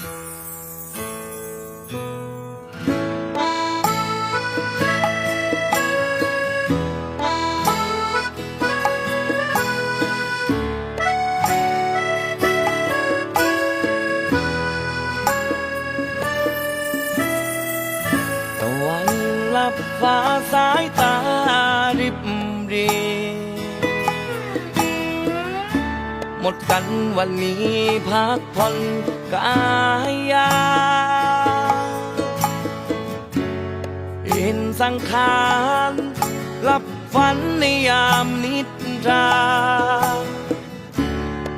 Oh. ดกันวันนี้พักผ่อนกายยาเห็นสังขารหลับฝันในยามนิทรา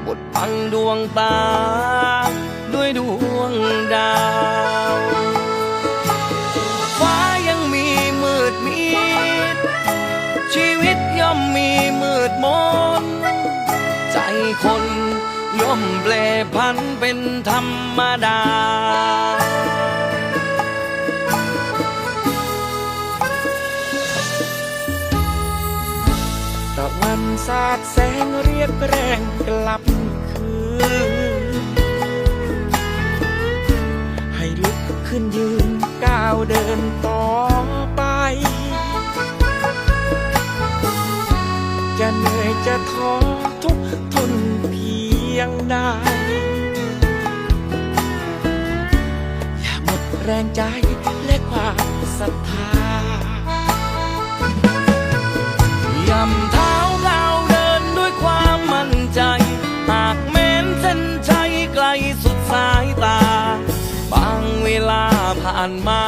บทบังดวงตา คน ย่อมแปรพันเป็นธรรมดา ตะวันสาดแสงเรียกแรงกลับคืน ให้ลุกขึ้นยืนก้าวเดินต่อไปจะเหนื่อยจะท้อ แรงใจและความศรัทธายำเท้าก้าเดินด้วยความมั่นใจ หากแม้นเส้นชัยไกลสุดสายตา บางเวลาผ่านมา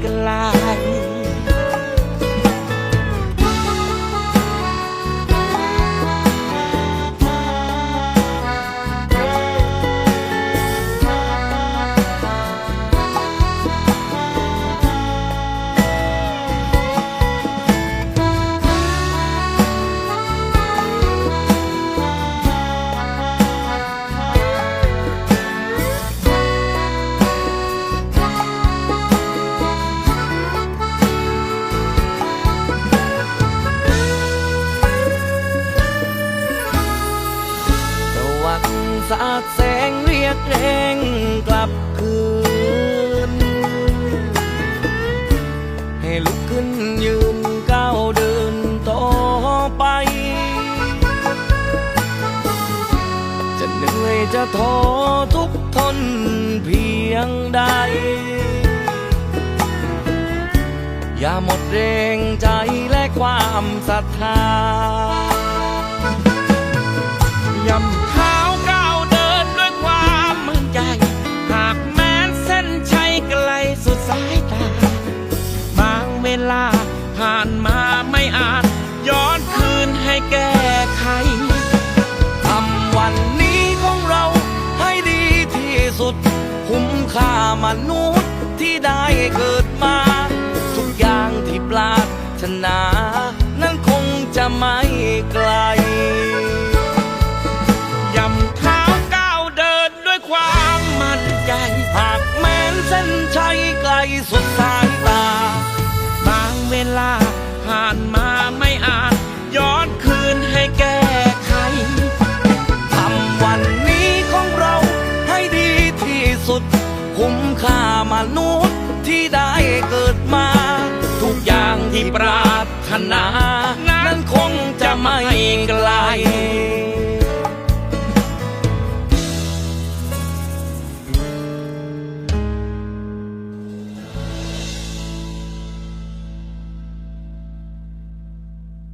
ไม่ไสาดแสงเรียกแรงกลับคืน ให้ลุกขึ้นยืนก้าวเดินต่อไป จะเหนื่อยจะท้อทุกทนเพียงใด อย่าหมดแรงใจและความศรัทธายำ สายตา บางเวลาผ่านมาไม่อาจ ย้อนคืนให้แก้ไขทำวันนี้ของเราให้ดีที่สุด คุ้มค่ามนุษย์ที่ได้เกิดมา ทุกอย่างที่ปรารถนานั้นคงจะไม่กลย่ ส้นชัยไกลสุดสายตา บางเวลาผ่านมาไม่อาจย้อนคืนให้แก้ไขทำวันนี้ของเราให้ดีที่สุด คุ้มค่ามนุษย์ที่ได้เกิดมา ทุกอย่างที่ปรารถนา นั้นคงจะไม่ไกล